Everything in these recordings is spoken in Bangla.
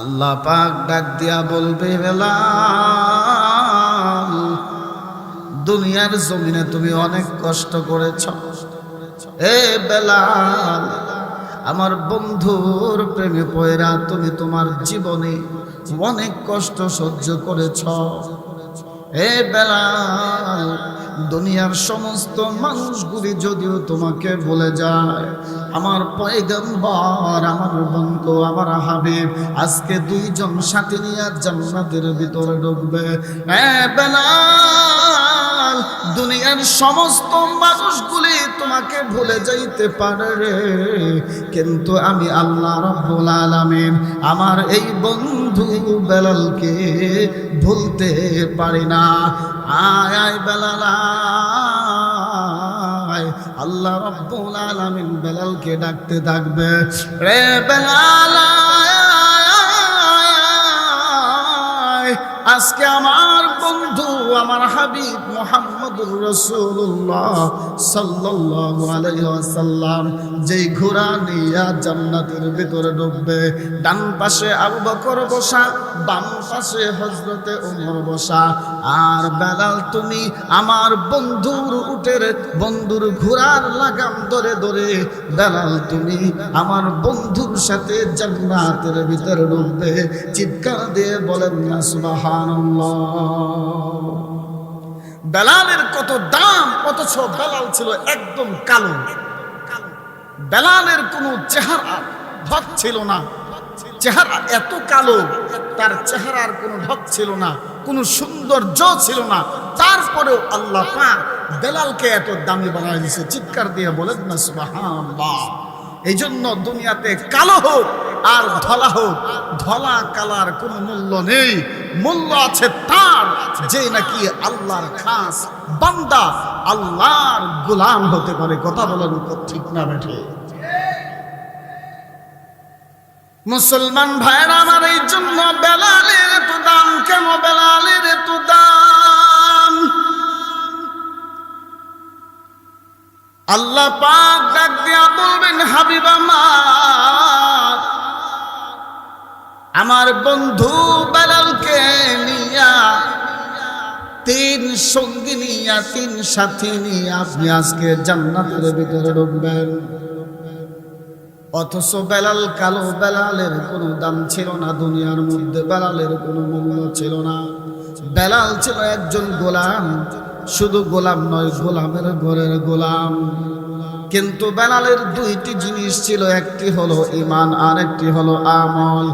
আল্লাহ পাক ডাক দিয়া বলবে, বেলাল, দুনিয়ার জমিনে তুমি অনেক কষ্ট করেছ। এ বেলাল, আমার বন্ধুর প্রেমে পয়রা তুমি তোমার জীবনে অনেক কষ্ট সহ্য করেছ। এ বেলাল, দুনিয়ার সমস্ত মানুষগুলি যদিও তোমাকে বলে যায় আমার পয়গম্বর, আমার বন্ধু আমার হাবিব, আজকে দুইজন সাথে নিয়ে জান্নাতের ভিতরে ঢুকবে। এ বেলাল, দুনিয়ার সমস্ত মানুষগুলি তোমাকে ভুলে যাইতে পারে রে। কিন্তু আমি আল্লাহ রব্বুল আলামিন, আমার এই বন্ধু বেলালকে ভুলতে পারি না। আয় আয় বেলাল। আল্লাহ রব্বুল আলামিন বেলালকে ডাকতে থাকবে রে বেলাল। আজকে আমার আমার হাবিব মোহাম্মদুর রসুল্লাহ সাল্লাল্লাহু আলাইহি ওয়াসাল্লাম, যেই ঘোড়া নিয়া জান্নাতের ভিতরে ঢুকবে ডান পাশে আবু বকর বসা, বাম পাশে হজরতে ওমর বসা, আর বেলাল তুমি আমার বন্ধুর উটের, বন্ধুর ঘোড়ার লাগাম ধরে ধরে, বেলাল তুমি আমার বন্ধুর সাথে জান্নাতের ভিতরে ঢুকবে চিৎকার দিয়ে বলেন না সুবহানাল্লাহ। বেলালের কত দাম, অথচ বেলাল ছিল একদম কালো। বেলালের কোনো চেহারা ঢক ছিল না। চেহারা এত কালো, তার চেহারার কোনো ঢক ছিল না, কোনো সৌন্দর্য ছিল না। তারপরেও আল্লাহ পাক বেলালকে এত দামি বানায় দিয়েছে, চিৎকার দিয়ে বলেন না, সুবহানাল্লাহ। এই জন্য দুনিয়াতে কালো হোক আর ধলা হোক, ধলা কালার কোনো মূল্য নেই। মূল্য আছে তার, যে নাকি আল্লাহর খাস বান্দা আল্লাহর গোলাম হতে পারে। কথা বলার উপর ঠিক না বেঠে। মুসলমান ভাইরা আমার এই জন্য বেলালের তো দাম কেন বেলালের তো দাম? আল্লাহ পাক ডাক দিয়া বলবেন, হাবিবা মা, আমার বন্ধু নিয়া, তিন সঙ্গী নিয়া, তিন সাথী নিয়ে আপনি আজকে জান্নাতের ভিতরে ঢুকবেন। অথচ বেলাল কালো বেলালের কোনো দাম ছিল না, দুনিয়ার মধ্যে বেলালের কোনো মূল্য ছিল না। বেলাল ছিল একজন গোলাম, শুধু গোলাম নয়, গোলামের ঘরের গোলাম। কিন্তু বেলালের দুইটি জিনিস ছিল, একটি হলো ইমান আর একটি হলো আমল।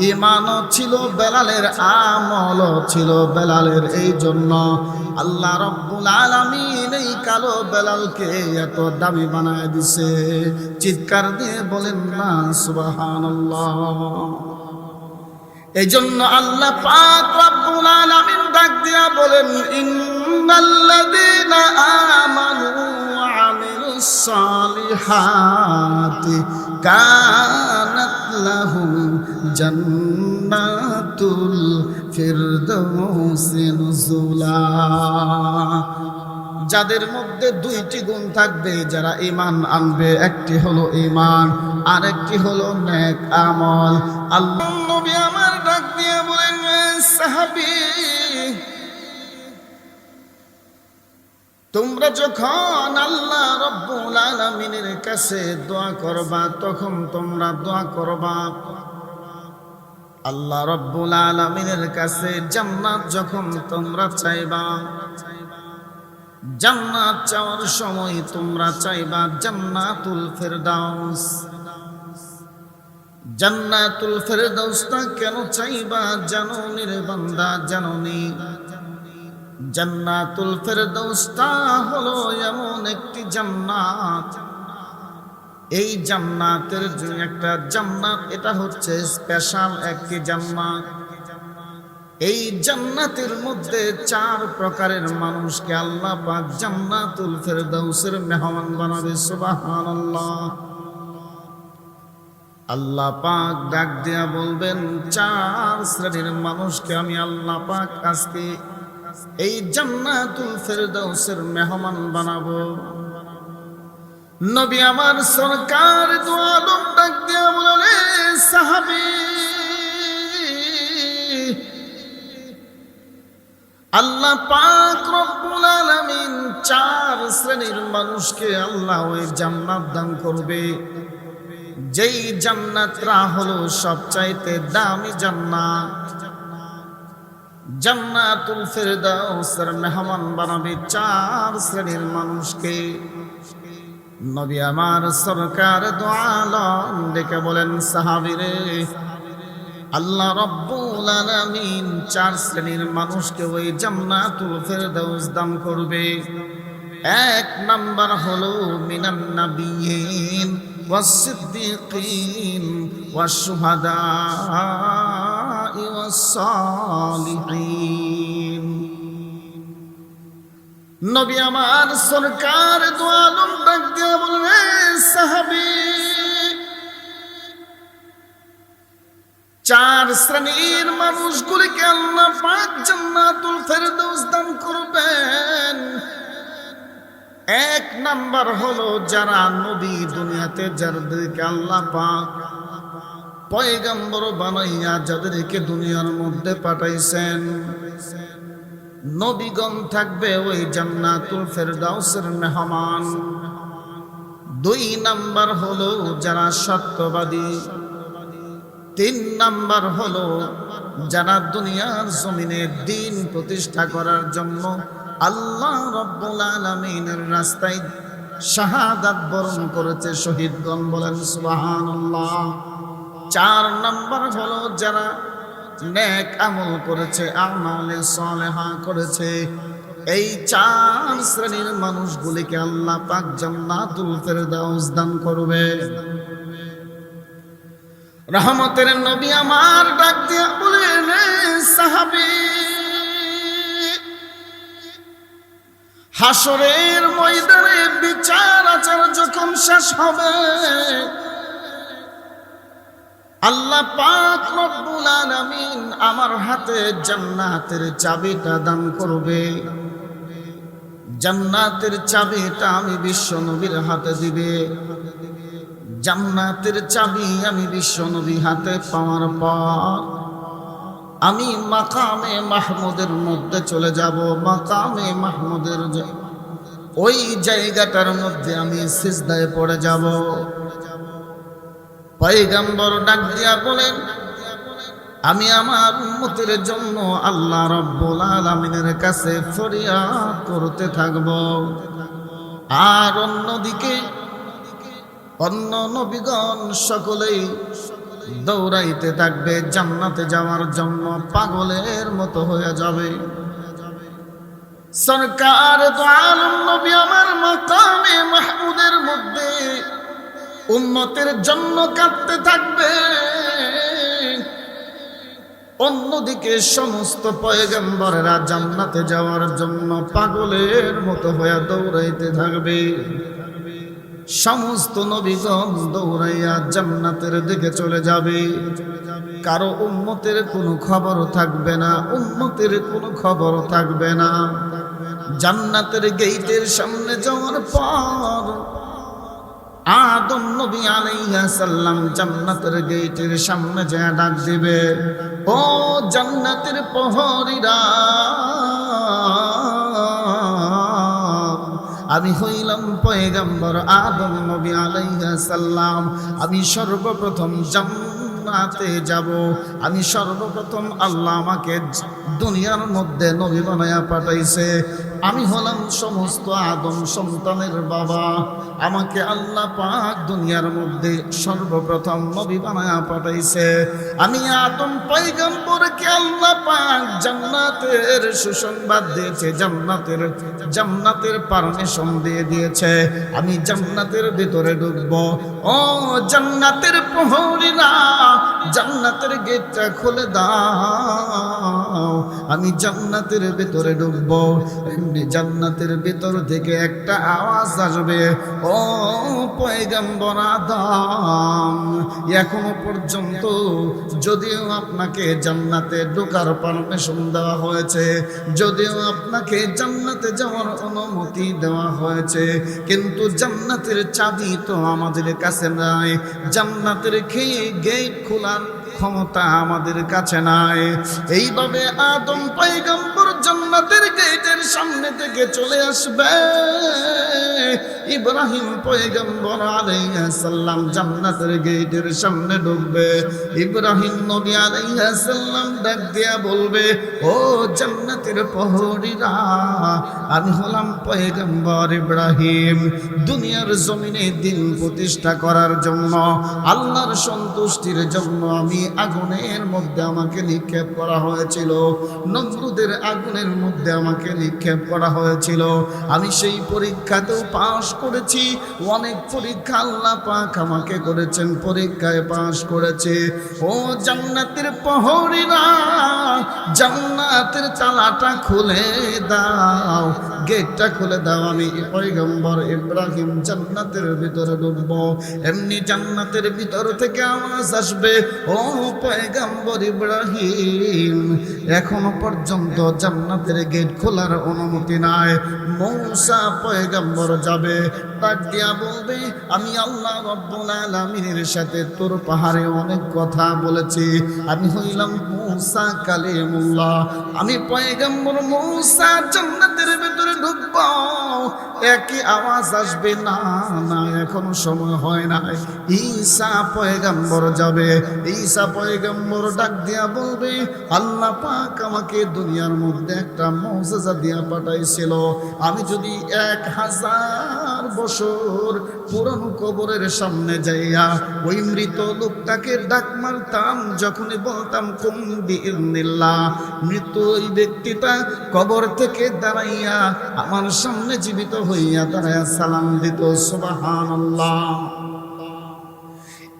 ইমানও ছিল বেলালের আমলও ছিল বেলালের এই জন্য আল্লাহ রব্বুল আলামিন এই কালো বেলালকে এত দামি বানায় দিছে। চিৎকার দিয়ে বলেন, না, সুবহানাল্লাহ। এই জন্য আল্লাহ পাক রব্বুল আলামিন ডাক দিয়া বলেন সালিহাতি কানাত লাহুম জান্নাতুল ফিরদাউসি নুজুলা। যাদের মধ্যে দুইটি গুণ থাকবে, যারা ইমান আনবে, একটি হলো ইমান আরেকটি হলো নেক আমল। আল্লাহ নবী আমার ডাক দিয়ে বলেন সাহাবী, তোমরা যখন আল্লাহ রব্বুল আলামিনের কাছে দোয়া করবা, তখন তোমরা দোয়া করবা। আল্লাহ রব্বুল আলামিনের কাছে জান্নাত যখন তোমরা চাইবা, জান্নাত চাওয়ার সময় তোমরা চাইবা জান্নাতুল ফেরদাউস। জান্নাতুল ফেরদাউসটা কেন চাইবা জাননির বান্দা জাননি জান্নাতুল ফেরদাউসটা হলো এমন একটি জান্নাত এই জান্নাতের জন্য একটা জান্নাত, এটা হচ্ছে স্পেশাল একটি জান্নাত। এই জান্নাতের মধ্যে চার প্রকারের মানুষকে আল্লাহ পাক জান্নাতুল ফেরদাউসের মেহমান বানাবে, সুবহানাল্লাহ। আল্লাহ পাক ডাক দিয়া বলবেন, চার শ্রেণির মানুষকে আমি আল্লাহ পাক আজকে এই জান্নাতুল ফেরদাউসের মেহমান বানাবো। নবী আমার সরকার দোয়ালম ডাক দিয়া বলে সাহাবি, আল্লাহ পাক রব্বুল আলামিন চার শ্রেণির মানুষকে আল্লাহ ওই জান্নাত দান করবে। যেই জান্নাতরা হলো সবচাইতে দামি জান্নাত। জান্নাতুল ফেরদাউসের মেহমান বানাবে চার শ্রেণির মানুষকে। নবী আমার সরকার দোয়ালম ডেকে বলেন, সাহাবিরে, আল্লাহ রব্বুল আলামিন চার শ্রেণির মানুষকে ওই জান্নাতুল ফেরদাউস দান করবে। এক নাম্বার হলো মিনান নাবিয়িন ওয়াস-সিদ্দিকিন ওয়াশ-শুহাদা'i ওয়াস-সালিহিন নবী আমার সরকার দোয়ালম ডাক দিয়ে বললেন সাহাবী, চার শ্রেণির মানুষগুলিকে আল্লাহ পাক জান্নাতুল ফেরদৌস দান করবেন। এক নাম্বার হলো যারা নবী দুনিয়াতে, যাদেরকে আল্লাহ পাক পয়গম্বর বানাইয়া যাদেরকে দুনিয়ার মধ্যে পাঠাইছেন। নবীগণ থাকবে ওই জান্নাতুল ফেরদাউসের মেহমান। দুই নাম্বার হলো যারা সত্যবাদী। তিন নাম্বার হলো যারা দুনিয়ার জমিনে দিন প্রতিষ্ঠা করার জন্য আল্লাহ রব্বুল আলমিনের রাস্তায় শাহাদাত বরণ করেছে, শহীদগণ বলেন সুবহানাল্লাহ। চার নাম্বার হলো যারা নেক আমল করেছে, আমালে সালেহা করেছে। এই চার শ্রেণির মানুষগুলিকে আল্লাহ পাক জান্নাতুল ফেরদাউস দান করবে। রহমতের নবী আমার ডাক দিয়া বলেন সাহাবি হাসরের ময়দানে বিচার আচার যখন শেষ হবে আল্লাহ পাক রব্বুল আলামিন আমার হাতে জান্নাতের চাবিটা দান করবে। জান্নাতের চাবিটা আমি বিশ্ব নবীর হাতে দিবে। জান্নাতের চাবি আমি বিশ্ব নবী হাতে পাওয়ার পর আমি মাকামে মাহমুদের মধ্যে চলে যাব। মাকামে মাহমুদের ওই জায়গাটার মধ্যে আমি সিজদায় পড়ে যাব। পয়গম্বর ডাক দিয়া বলেন, আমি আমার উম্মতের জন্য আল্লাহ রব্বুল আলামিনের কাছে ফরিয়াদ করতে থাকব। আর অন্যদিকে, অন্য নবীগণ সকলেই দৌড়াইতে থাকবে, জান্নাতে যাওয়ার জন্য পাগলের মতো হয়ে যাবে। সরকার তো আলম নবী আমার মাকামে মাহমুদের মধ্যে উন্নতের জন্য কাঁদতে থাকবে। অন্যদিকে সমস্ত পয়গম্বরেরা জান্নাতে যাওয়ার জন্য পাগলের মতো হয়ে দৌড়াইতে থাকবে। সমস্ত নবীগণ দৌড়াইয়া জান্নাতের দিকে চলে যাবে। কারও উন্মতের কোনো খবর থাকবে না উন্মতের কোনো খবর থাকবে না। জান্নাতের গেইটের সামনে যাওয়ার পর আদম নবী আলাইহিস সালাম জান্নাতের গেটের সামনে যা ডাক দিবে, ও জান্নাতের প্রহরীরা, আমি হইলাম পয়গম্বর আদম নবী আলাইহিস সালাম আমি সর্বপ্রথম জান্নাতে যাব। আমি সর্বপ্রথম আল্লাহ আমাকে দুনিয়ার মধ্যে নবী বানায়া পাঠাইছে। আমি হলাম সমস্ত আদম সন্তানের বাবা। আমাকে আল্লাহ পাক দুনিয়ার মধ্যে সর্বপ্রথম নবী বানায়া পাঠাইছে। আমি আদম পয়গম্বরকে আল্লাহ পাক জান্নাতের সুসংবাদ দিয়েছে, জান্নাতের জান্নাতের পারমিশন দিয়ে দিয়েছে। আমি জান্নাতের ভিতরে ঢুকবো। ও জান্নাতের প্রহরীরা, জান্নাতের গেটটা খুলে দাও। আমি জান্নাতের ভিতরে ঢুকবো। এমনি জান্নাতের ভিতর থেকে একটা আওয়াজ আসবে। ও পয়গম্বর আদম, এখনও পর্যন্ত যদিও আপনাকে জান্নাতে ঢোকার পারমিশন দেওয়া হয়েছে, যদিও আপনাকে জান্নাতে যাওয়ার অনুমতি দেওয়া হয়েছে, কিন্তু জান্নাতের চাবি তো আমাদের কাছে নাই, জান্নাতের খেয়ে গেট খোলার ক্ষমতা আমাদের কাছে নাই। এইভাবে আদম পয়গম্বর জান্নাতের গেটের সামনে থেকে চলে আসবে। ইব্রাহিম পয়গম্বর আলাইহিস সালাম জান্নাতের গেটের সামনে ঢুকবে। ইব্রাহিম নবী আলাইহিস সালাম ডাক দিয়া বলবে, ও জান্নাতের প্রহরীরা, আমি হলাম পয়গম্বর ইব্রাহিম। দুনিয়ার জমিনে দিন প্রতিষ্ঠা করার জন্য, আল্লাহর সন্তুষ্টির জন্য আমি আগুনের মধ্যে আমাকে নিক্ষেপ করা হয়েছিল। নজরুদের আগুনের মধ্যে আমাকে নিক্ষেপ করা হয়েছিল। আমি সেই পরীক্ষাতেও পাশ করেছি। অনেক পরীক্ষা আল্লাহ পাক আমাকে করেছেন, পরীক্ষায় পাশ করেছে। ও জান্নাতের প্রহরীরা, জান্নাতের চালাটা খুলে দাও। গেটটা খুলে দাও, আমি পয়গম্বর ইব্রাহিম জান্নাতের ভিতরে ঢুকব। এমনি জান্নাতের ভিতর থেকে আওয়াজ আসবে, ও পয়গম্বর ইব্রাহিম, এখনও পর্যন্ত জান্নাতের গেট খোলার অনুমতি নাই। মৌসা পয়গম্বর যাবে ডাক দিয়া বলবে, আমি আল্লাহ রব্বুল আলামিনের সাথে তোর পাহাড়ে অনেক কথা বলেছি। আমি হইলাম মৌসা কালিমুল্লাহ। আমি পয়গম্বর মৌসা জান্নাতের ভিতরে ঢুকব। একই আওয়াজ আসবে, না না, এখনও সময় হয় না ঈসা পয়গম্বর যাবে। ঈসা পয়গম্বর ডাক দিয়া বলবে, আল্লাহ পাক আমাকে দুনিয়ার মধ্যে একটা মৌজাজা দিয়া পাঠাইছিল। আমি যদি এক হাজার বছর পুরানো কবরের সামনে যাইয়া ওই মৃত লোকটাকে ডাক মারতাম, যখনই বলতাম, কুম বিইল্লাহ মৃত ওই ব্যক্তিটা কবর থেকে দাঁড়াইয়া আমার সামনে জীবিত হইয়া দাঁড়াইয়া সালাম দিত, সুবহানাল্লাহ।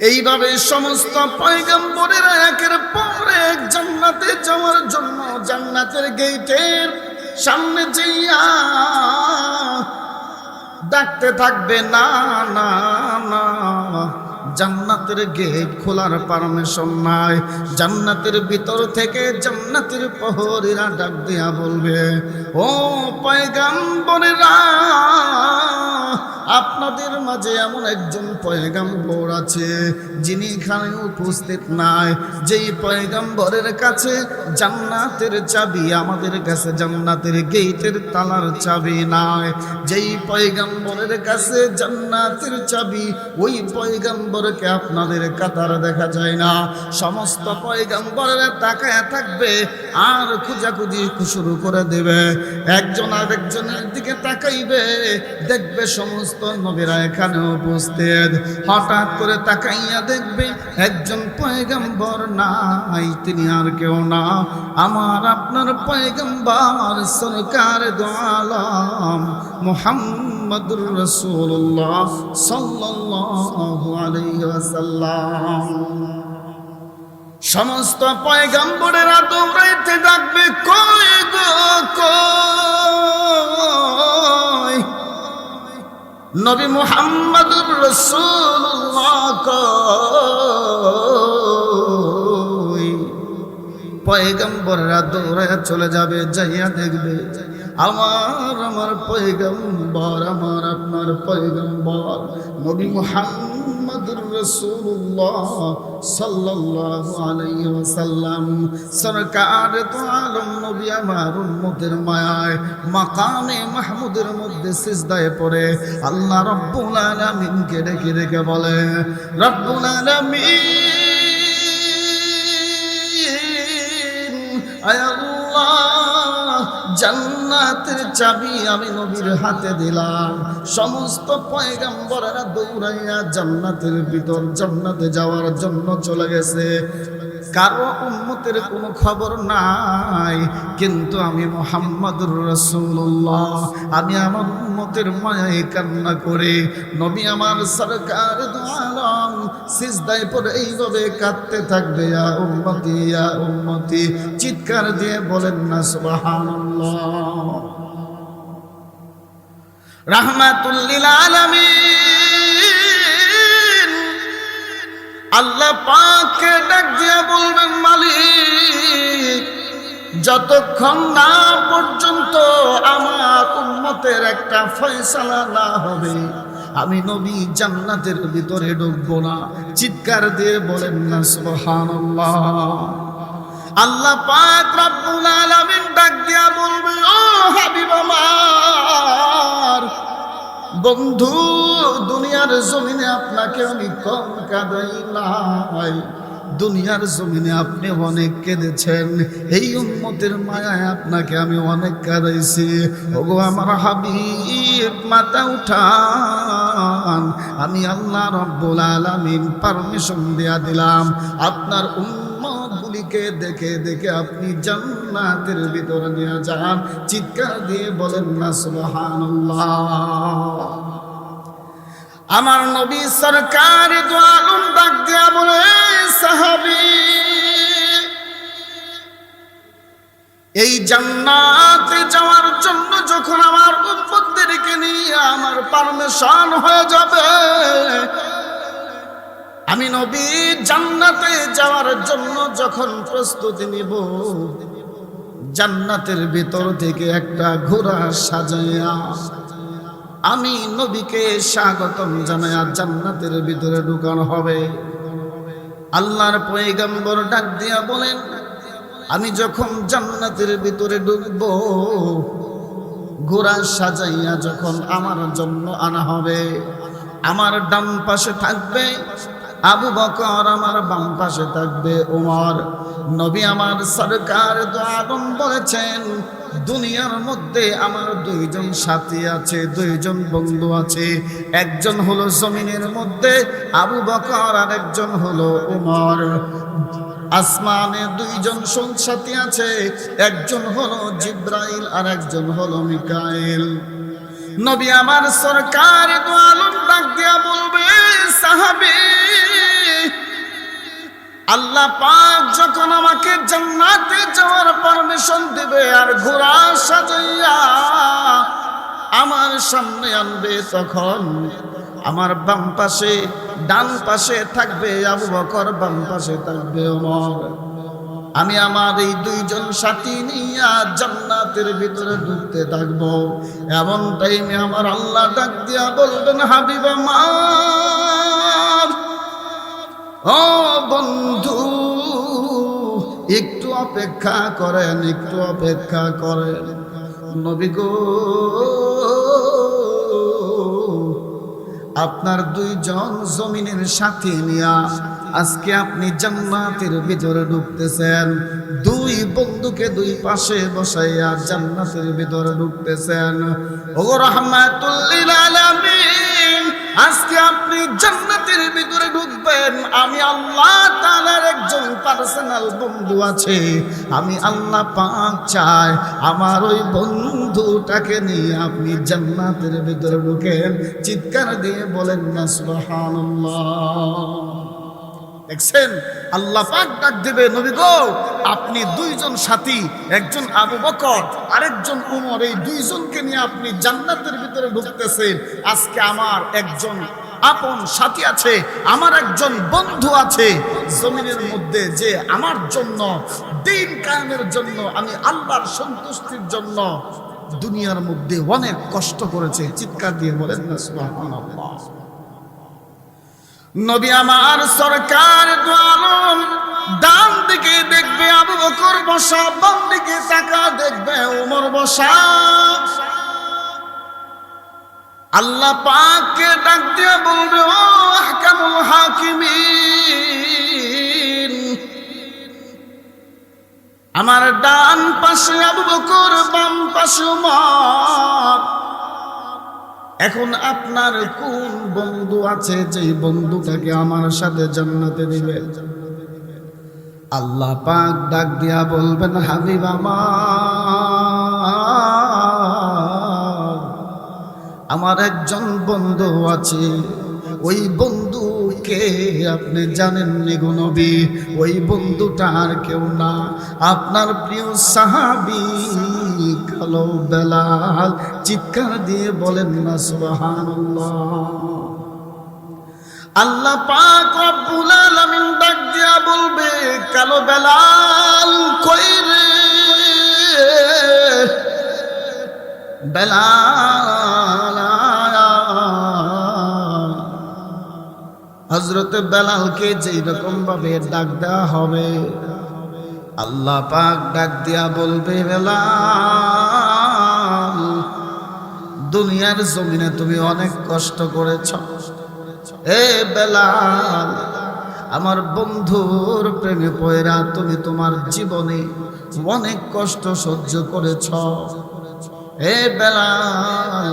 এইভাবে সমস্ত পয়গম্বরেরা একের পর এক জান্নাতে যাওয়ার জন্য জান্নাতের গেটের সামনে যাইয়া ডাকতে থাকবে, না না না। জান্নাতের গেট খোলার পারমিশন নাই। জান্নাতের ভিতর থেকে জান্নাতের প্রহরীরা ডাক দিয়া বলবে, ও পয়গাম্বরেরা আপনাদের মাঝে এমন একজন পয়গাম্বর আছে যিনি এখানে উপস্থিত নাই। যেই পয়গাম্বরের কাছে জান্নাতের চাবি, আমাদের কাছে জান্নাতের গেইটের তালার চাবি নাই। যেই পয়গাম্বরের কাছে জান্নাতের চাবি, ওই পয়গাম্বরকে আপনাদের কাতার দেখা যায় না। সমস্ত পয়গাম্বরের তাকায় থাকবে, আর খুঁজাখুঁজি শুরু করে দেবে। একজন আরেকজনের দিকে তাকাইবে, দেখবে সমস্ত নবীরা এখানে উপস্থিত। হঠাৎ করে তাকাইয়া দেখবে, একজন পয়গাম্বর নাই, তিনি আর কেউ না। আমার আপনার পয়গাম্বর, সরকার দোয়ালাম মোহাম্মদুর রসুল্লাহ সাল্লাল্লাহু সমস্ত পয়গাম্বরেরা দৌড়াইতে ডাকবে, কই গো নবী মোহাম্মদুর পয়গম্বররা দৌড়ায় চলে যাবে, যাইয়া দেখবে আমার আমার পয়গম্বর, আমার আপনার পয়গম্বর। নবী মুহাম্মদুর রাসূলুল্লাহ সাল্লাল্লাহু আলাইহি ওয়াসাল্লাম। সরকার তো আলম নবী আমার উম্মতের মায়ায়, মাকামে মাহমুদের মধ্যে সিজদায় পড়ে। আল্লাহ রব্বুল আলামিনকে ডেকে ডেকে বলে, রব্বুল আলামিন, আয় আল্লাহ জান্নাতের চাবি আমি নবীর হাতে দিলাম। সমস্ত পয়গাম্বরেরা দৌড়াইয়া জান্নাতের ভিতর জান্নাতে যাওয়ার জন্য চলে গেছে। কারও উন্মতের কোনো খবর নাই। কিন্তু আমি মোহাম্মদুর রসুল্লাহ আমি আমার উন্মতের মায়ায় কান্না করে নবী আমার সরকার দোয়ালম সিজদায় পরে এইভাবে কাঁদতে থাকবে। ইয়া উম্মতি ইয়া উম্মতি, চিৎকার দিয়ে বলেন না, সুবহানাল্লাহ। রাহমাতুল্লিল আলামিন। আল্লাহ পাককে ডাক দিয়া বলবেন, মালিক, যতক্ষণ না পর্যন্ত আমার উম্মতের একটা ফয়সালা না হবে, আমি নবী জান্নাতের ভিতরে ঢুকবো না। চিৎকার দিয়ে বলেন না, সুবহানাল্লাহ। আল্লাহ পাক রব্বুল আলামিন ডাক দিয়া বলবে, ও হাবিব আমার বন্ধু, দুনিয়ার জমিনে আপনাকে আমি কম কাঁদাই নাই। দুনিয়ার জমিনে আপনি অনেক কেঁদেছেন। এই উন্মতের মায়ায় আপনাকে আমি অনেক কাঁদাইছি। ওগো আমার হাবিব, মাথা উঠান। আমি আল্লাহ রব্বুল আলামিন পারমিশন দেয়া দিলাম। আপনার উম্মত গুলিকে দেখে দেখে আপনি জান্নাতের ভিতরে নিয়ে যান। চিৎকার দিয়ে বলেন না, সুবহানাল্লাহ। আমার নবী সরকার দোয়ালুম ডাক দিয়া বলে, সাহাবি, এই জান্নাতে যাওয়ার জন্য যখন আমার উম্মতদেরকে নিয়ে আমার পারমিশন হয়ে যাবে আমি নবী, জান্নাতে যাওয়ার জন্য যখন প্রস্তুতি নিব, জান্নাতের ভিতর থেকে একটা ঘোড়া সাজাইয়া আমি নবীকে স্বাগতম জানাইয়া জান্নাতের ভিতরে ঢুকানো হবে। আল্লাহর পয়গম্বর ডাক দিয়া বলেন, আমি যখন জান্নাতের ভিতরে ঢুকব, ঘোড়া সাজাইয়া যখন আমার জন্য আনা হবে, আমার ডান পাশে থাকবে আবু বকর আমার বাম পাশে থাকবে ওমর নবী আমার সরকার আদম বলেছেন, দুনিয়ার মধ্যে আমার দুইজন সাথী আছে, দুইজন বন্ধু আছে। একজন হলো জমিনের মধ্যে আবু বকর, আর একজন হলো উমর। আসমানে দুইজন সাথী আছে, একজন হলো জিব্রাইল, আর একজন হলো মিকাইল। নবী আমার সরকার দোয়ালম ডাক দিয়া বলবে, সাহাবী আল্লাহ পাক যখন আমাকে জান্নাতে যাওয়ার পারমিশন দেবে আর ঘোড়া সাজাইয়া আমার সামনে আনবে, তখন আমার বাম পাশে, ডান পাশে থাকবে আবু বকর, বাম পাশে থাকবে ওমর। আমি আমার এই দুইজন সাথী নিয়ে জান্নাতের ভিতরে ঢুকতে থাকব। এমন টাইমে আমার আল্লাহ ডাক দিয়া বলবেন, হাবিবা মা। বন্ধু, একটু অপেক্ষা করেন, একটু অপেক্ষা করেন। নবী গো, আপনার দুইজন জমিনের সাথে নিয়া আজকে আপনি জান্নাতের ভিতরে ঢুকতেছেন। দুই বন্ধুকে দুই পাশে বসাইয়া জান্নাতের ভিতরে ঢুকতেছেন। ও রহমাতুল্লিল আলামিন। আজকে আপনি জান্নাতের ভিতরে ঢুকবেন। আমি আল্লাহ তাআলার একজন পার্সোনাল বন্ধু আছে। আমি আল্লাহ পাক চাই আমার ওই বন্ধুটাকে নিয়ে আপনি জান্নাতের ভিতরে ঢুকেন। চিৎকার দিয়ে বলেন না, সুবহানাল্লাহ। দেখছেন? আল্লাহ পাক ডাক দেবে, নবী গো, আপনি দুইজন সাথী, একজন আবু বকর, আরেকজন উমর, এই দুইজনকে নিয়ে আপনি জান্নাতের ভিতরে ঢুকতেছেন। আজকে আমার একজন আপন সাথী আছে, আমার একজন বন্ধু আছে। জমিনের মধ্যে যে আমার জন্য, দিন কায়েমের জন্য, আমি আল্লাহর সন্তুষ্টির জন্য দুনিয়ার মধ্যে অনেক কষ্ট করেছে। চিৎকার দিয়ে বলেন না নবী আমার সরকার ডান দিকে দেখবে আবু বকর বসা, বাম দিকে তাকা দেখবে ওমর বসা। আল্লাহ পাককে ডাক দিয়ে বলবে, ও আহকামুল হাকিমিন। আমার ডান পাশে আবু বকর, বাম পাশে ওমর। এখন আপনার কোন বন্ধু আছে যে বন্ধুটাকে আমার সাথে জান্নাতে দিবে? আল্লাহ পাক ডাক দিয়া বলবেন, হাবিব আমার। একজন বন্ধু আছে। ওই বন্ধুকে আপনি জানেন গো নবী? ওই বন্ধুটা আর কেউ না। আপনার প্রিয় সাহাবি কালো বেলাল চিৎকার দিয়ে বলেন না, সুবহানাল্লাহ। আল্লাহ পাক রব্বুল আলামিন ডাক দিয়া বলবে, কালো বেলাল কই রে? বেলাল হজরত বেলালকে যেই রকম ভাবে ডাক দেওয়া হবে, আল্লাহ পাক ডাক দিয়া বলবে, বেলাল, দুনিয়ার জমিনে তুমি অনেক কষ্ট করেছ। এ বেলাল, আমার বন্ধুর প্রেমে পয়রা তুমি তোমার জীবনে অনেক কষ্ট সহ্য করেছ। এ বেলাল,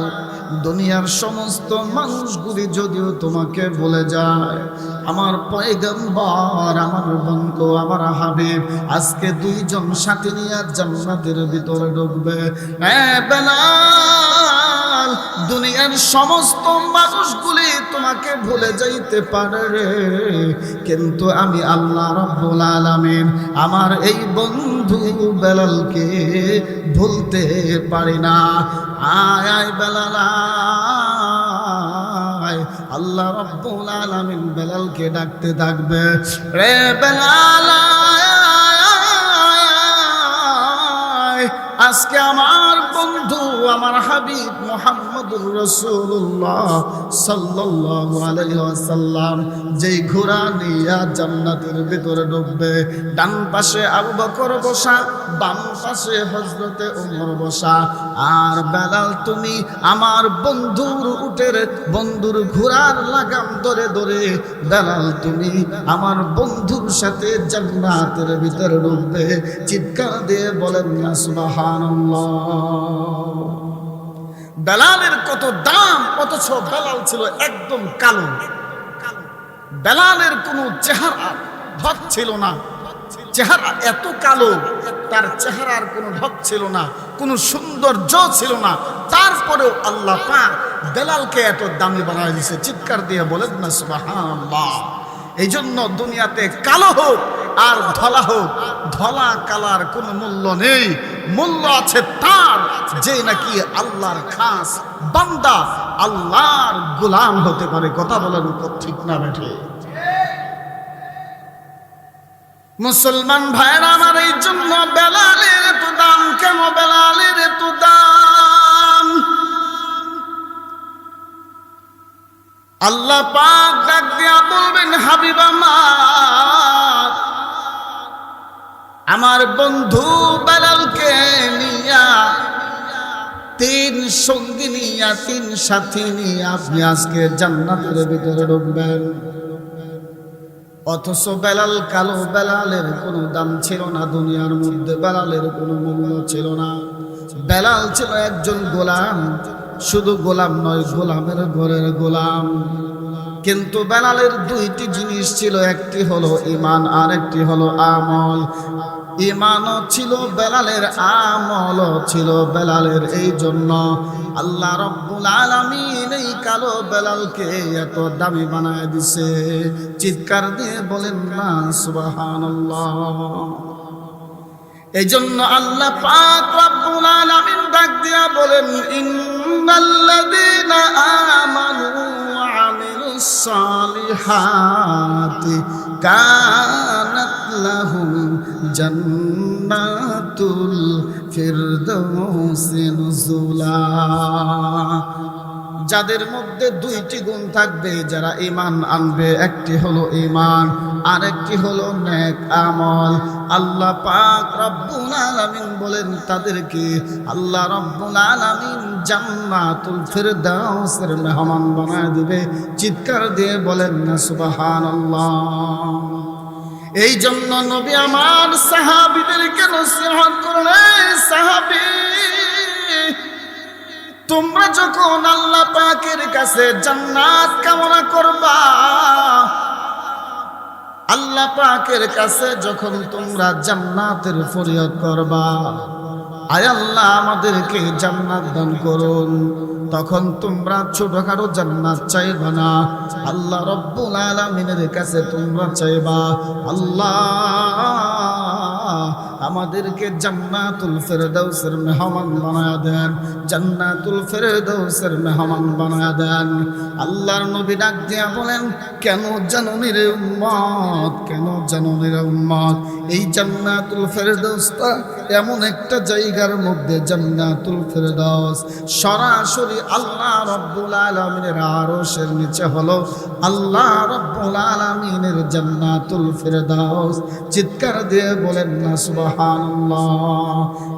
দুনিয়ার সমস্ত মানুষগুলি যদিও তোমাকে বলে যায়, আমার পয়গম্বর, আমার বন্ধু, আমার হাবিব, আজকে দুইজন সাথে নিয়ে জান্নাতের ভিতরে ঢুকবে। এ বেলাল দুনিয়ার সমস্ত মানুষগুলি তোমাকে ভুলে যাইতে পারে কিন্তু আমি আল্লাহ রব্বুল আলামিন আমার এই বন্ধু বেলালকে ভুলতে পারি না আয় আয় বেলাল। আল্লাহ রব্বুল আলামিন বেলালকে ডাকতে থাকবে রে বেলাল। আজকে আমার আমার হাবিব মোহাম্মদুর রসুল্লাহ সাল্লাল্লাহু আলাইহি ওয়াসাল্লাম, যেই ঘোড়া নিয়া জান্নাতের ভিতরে ঢুকবে, ডান পাশে আবু বকর বসা, বাম পাশে হজরতে ওমর বসা। আর বেলাল, তুমি আমার বন্ধুর উটের, বন্ধুর ঘোড়ার লাগাম ধরে ধরে, বেলাল, তুমি আমার বন্ধুর সাথে জান্নাতের ভিতরে ঢুকবে। চিৎকার দিয়ে বলেন না, সুবহানাল্লাহ। বেলালের কত দাম, অথচ বেলাল ছিল একদম কালো। বেলালের কোনো চেহারা ঢক ছিল না। চেহারা এত কালো, তার চেহারার কোনো ঢক ছিল না, কোনো সৌন্দর্য ছিল না। তারপরেও আল্লাহ পাক বেলালকে এত দামি বানায় দিয়েছে। চিৎকার দিয়ে বলেন না, সুবহানাল্লাহ। এই জন্য দুনিয়াতে কালো হোক আর ধলা হোক, ধলা কালার কোনো মূল্য নেই। মূল্য আছে তার, যে নাকি আল্লাহর খাস বান্দা, আল্লাহর গোলাম হতে পারে। কথা বলেন ঠিক না বেঠে। মুসলমান ভাইরা আমার এই জন্য বেলালের তো দাম কেন? বেলালের তো দাম আল্লাহ পাক ডাক দিয়া বলবেন, হাবিব আমার আমার বন্ধু বেলালকে নিয়া তিন সঙ্গী নিয়া তিন সাথী নিয়ে আপনি আজকে জান্নাতের ভিতরে ঢুকবেন। অথচ বেলাল কালো বেলালের কোনো দাম ছিল না, দুনিয়ার মধ্যে বেলালের কোনো মূল্য ছিল না। বেলাল ছিল একজন গোলাম। শুধু গোলাম নয়, গোলামের ঘরের গোলাম। কিন্তু বেলালের দুইটি জিনিস ছিল, একটি হলো ইমান আর একটি হলো আমল। ইমানও ছিল, বেলালের আমলও ছিল বেলালের এই জন্য আল্লাহ রব্বুল আলামিন এই কালো বেলালকে এত দামি বানায় দিছে। চিৎকার দিয়ে বলেন না, সুবহানাল্লাহ। এই জন্য আল্লাহ পাক রব্বুল আলামিন ডাক দিয়া বলেন, ইন্নাল্লাযীনা আমানু ওয়া আমিলুস সালিহাতি কানাত লাহুম জান্নাতুল ফিরদাউসি নুজুলা। যাদের মধ্যে দুইটি গুণ থাকবে, যারা ইমান আনবে, একটি হলো ইমান আর একটি হলো নেক আমল। আল্লাহ পাক রব্বুল আলামিন বলেন তাদেরকে, আল্লাহ রব্বুল আলামিন জান্নাতুল ফিরদাউসের মেহমান বানায় দিবে। চিৎকার দিয়ে বলেন না সুবহানাল্লাহ। এই জন্য নবী আমার সাহাবিদেরকে নসিহত করলেন, সাহাবী তোমরা যখন আল্লাহ পাকের কাছে জান্নাত কামনা করবা, আল্লাহ পাকের কাছে যখন তোমরা জান্নাতের ফরিয়াদ করবা, আয় আল্লাহ আমাদেরকে জান্নাত দান করুন। তখন তোমরা ছোটখাটো জান্নাত চাইবা না। আল্লাহ রব্বুল আলামিনের কাছে তোমরা চাইবা, আল্লাহ আমাদেরকে জান্নাতুল ফেরদাউসের মেহমান বানায় দেন, জান্নাতুল ফেরদাউসের মেহমান বানায়া দেন। আল্লাহর নবী ডাক দিয়া বলেন, কেন জাননির উম্মত? কেন জাননির উম্মত? এই জান্নাতুল ফেরদাউসটা এমন একটা জায়গার মধ্যে জান্নাতুল ফেরদাউস সরাসরি আল্লাহ রাব্বুল আলামিনের আরশের নিচে হলো আল্লাহ রাব্বুল আলামিনের জান্নাতুল ফেরদাউস। চিৎকার দিয়ে বলেন, না সুবহানাল্লাহ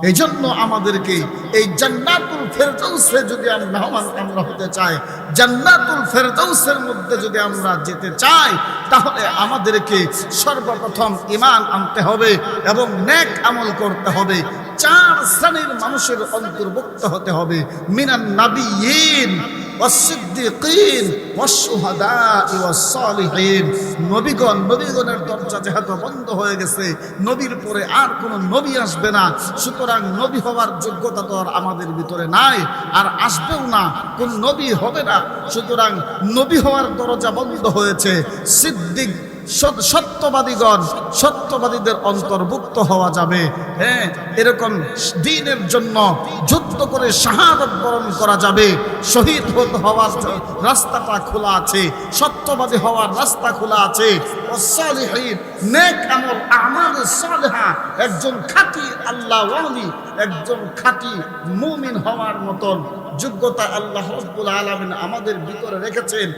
এই জন্য আমাদেরকে এই জান্নাতুল ফেরদাউসে যদি আমরা আমরা হতে চাই, জান্নাতুল ফেরদাউসের মধ্যে যদি আমরা যেতে চাই, তাহলে আমাদেরকে সর্বপ্রথম ইমান আনতে হবে এবং নেক আমল করতে হবে। চার শ্রেণির মানুষের অন্তর্ভুক্ত হতে হবে। মিনান নাবিয়িন والصديقين والشهداء والصالحين নবীগণ নবীগণের দরজা যেহেতু বন্ধ হয়ে গেছে নবীর পরে আর কোনো নবী আসবে না সুতরাং নবী হওয়ার যোগ্যতা তো আর আমাদের ভিতরে নাই আর আসবেও না কোন নবী হবে না সুতরাং নবী হওয়ার দরজা বন্ধ হয়েছে সিদ্দিক সৎ- সত্যবাদীগণ, সত্যবাদীদের অন্তর্ভুক্ত হওয়া যাবে। হ্যাঁ এরকম দিনের জন্য যুদ্ধ করে শাহাদত বরণ করা যাবে। শহীদ হওয়ার রাস্তাটা খোলা আছে, সত্যবাদী হওয়ার রাস্তা খোলা আছে। একজন খাঁটি আল্লাহ একজন খাঁটি মুমিন হওয়ার মতন যোগ্যতা আল্লাহ আলামিন আমাদের ভিতরে রেখেছেন।